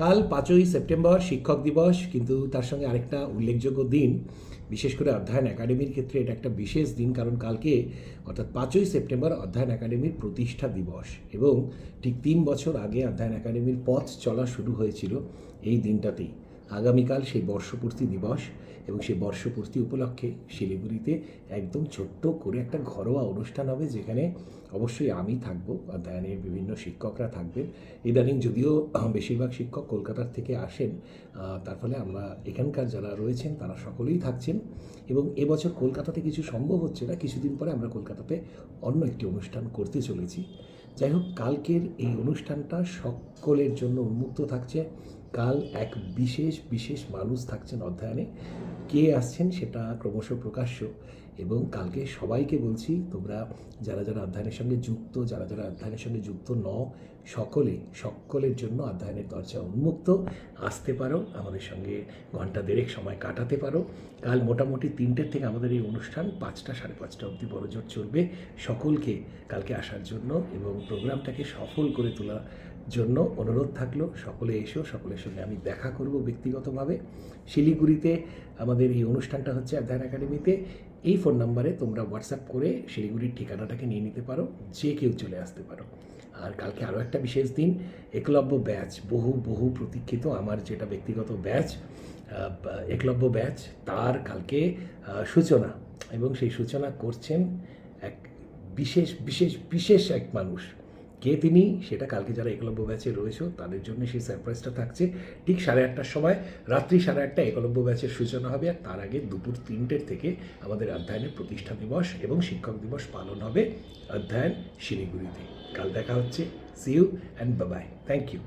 কাল পাঁচই সেপ্টেম্বর শিক্ষক দিবস, কিন্তু তার সঙ্গে আরেকটা উল্লেখযোগ্য দিন, বিশেষ করে অধ্যয়ন একাডেমির ক্ষেত্রে এটা একটা বিশেষ দিন, কারণ কালকে, অর্থাৎ পাঁচই সেপ্টেম্বর, অধ্যয়ন একাডেমির প্রতিষ্ঠা দিবস। এবং ঠিক তিন বছর আগে অধ্যয়ন একাডেমির পথ চলা শুরু হয়েছিল এই দিনটাতেই। আগামীকাল সেই বর্ষপূর্তি দিবস এবং সেই বর্ষপূর্তি উপলক্ষে শিলিগুড়িতে একদম ছোট্ট করে একটা ঘরোয়া অনুষ্ঠান হবে যেখানে অবশ্যই আমি থাকব অধ্যয়নের বিভিন্ন শিক্ষকরা থাকবেন। ইদানিং যদিও বেশিরভাগ শিক্ষক কলকাতার থেকে আসেন তার ফলে আমরা এখানকার যারা রয়েছেন তারা সকলেই থাকছেন এবং এবছর কলকাতাতে কিছু সম্ভব হচ্ছে না। কিছুদিন পরে আমরা কলকাতাতে অন্য একটি অনুষ্ঠান করতে চলেছি। যাই হোক, কালকের এই অনুষ্ঠানটা সকলের জন্য উন্মুক্ত থাকছে। কাল এক বিশেষ বিশেষ মানুষ থাকছেন অধ্যয়নে। কে আসছেন সেটা ক্রমশ প্রকাশ্য। এবং কালকে সবাইকে বলছি, তোমরা যারা যারা অধ্যয়নের সঙ্গে যুক্ত, যারা যারা অধ্যয়নের সঙ্গে যুক্ত ন সকলে, সকলের জন্য অধ্যয়নের দরজা উন্মুক্ত। আসতে পারো, আমাদের সঙ্গে ঘণ্টা দেড়েক সময় কাটাতে পারো। কাল মোটামুটি তিনটের থেকে আমাদের এই অনুষ্ঠান পাঁচটা সাড়ে পাঁচটা অবধি বড়জোর চলবে। সকলকে কালকে আসার জন্য এবং প্রোগ্রামটাকে সফল করে তোলার জন্য অনুরোধ থাকল। সকলে এসো, সকলের সঙ্গে আমি দেখা করব ব্যক্তিগতভাবে। শিলিগুড়িতে আমাদের এই অনুষ্ঠানটা হচ্ছে অধ্যয়ন একাডেমিতে। এই ফোন নাম্বারে তোমরা হোয়াটসঅ্যাপ করে শিলিগুড়ির ঠিকানাটাকে নিয়ে নিতে পারো, যে কেউ চলে আসতে পারো। আর কালকে আরও একটা বিশেষ দিন, একলব্য ব্যাচ বহু বহু প্রতীক্ষিত আমার যেটা ব্যক্তিগত ব্যাচ একলব্য ব্যাচ তার কালকে সূচনা। এবং সেই সূচনা করছেন এক বিশেষ বিশেষ বিশেষ এক মানুষ। কে তিনি সেটা কালকে যারা একলব্য ব্যাচে রয়েছে তাদের জন্য সেই সারপ্রাইজটা থাকছে। ঠিক সাড়ে আটটার সময়, রাত্রি সাড়ে আটটা একলব্য ব্যাচের সূচনা হবে আর তার আগে দুপুর তিনটের থেকে আমাদের অধ্যয়নের প্রতিষ্ঠা দিবস এবং শিক্ষক দিবস পালন হবে অধ্যয়ন শিলিগুড়িতে। কাল দেখা হচ্ছে। See you and Babai thank you